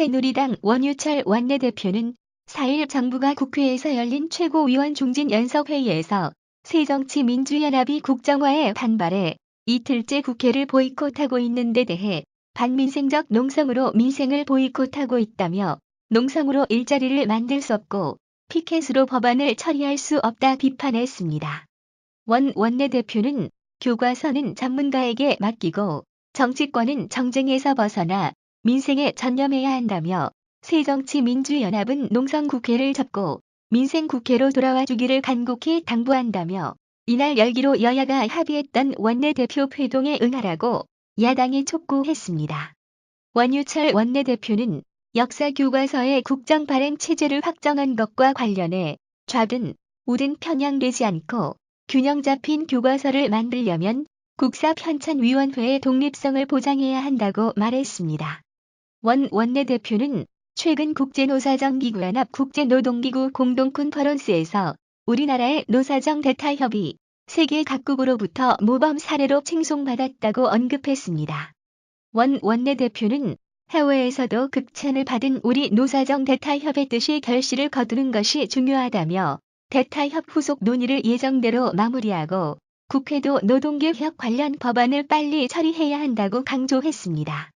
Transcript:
새누리당 원유철 원내대표는 4일 정부가 국회에서 열린 최고위원 중진 연석회의에서 새정치민주연합이 국정화에 반발해 이틀째 국회를 보이콧하고 있는 데 대해 반민생적 농성으로 민생을 보이콧하고 있다며 농성으로 일자리를 만들 수 없고 피켓으로 법안을 처리할 수 없다 비판했습니다. 원 원내대표는 교과서는 전문가에게 맡기고 정치권은 정쟁에서 벗어나 민생에 전념해야 한다며 새정치민주연합은 농성국회를 접고 민생국회로 돌아와 주기를 간곡히 당부한다며 이날 열기로 여야가 합의했던 원내대표 회동에 응하라고 야당이 촉구했습니다. 원유철 원내대표는 역사 교과서의 국정 발행 체제를 확정한 것과 관련해 좌든 우든 편향되지 않고 균형 잡힌 교과서를 만들려면 국사편찬위원회의 독립성을 보장해야 한다고 말했습니다. 원 원내대표는 최근 국제노사정기구연합 국제노동기구 공동컨퍼런스에서 우리나라의 노사정 대타협의 세계 각국으로부터 모범 사례로 칭송받았다고 언급했습니다. 원 원내대표는 해외에서도 극찬을 받은 우리 노사정 대타협의 뜻이 결실을 거두는 것이 중요하다며 대타협 후속 논의를 예정대로 마무리하고 국회도 노동개혁 관련 법안을 빨리 처리해야 한다고 강조했습니다.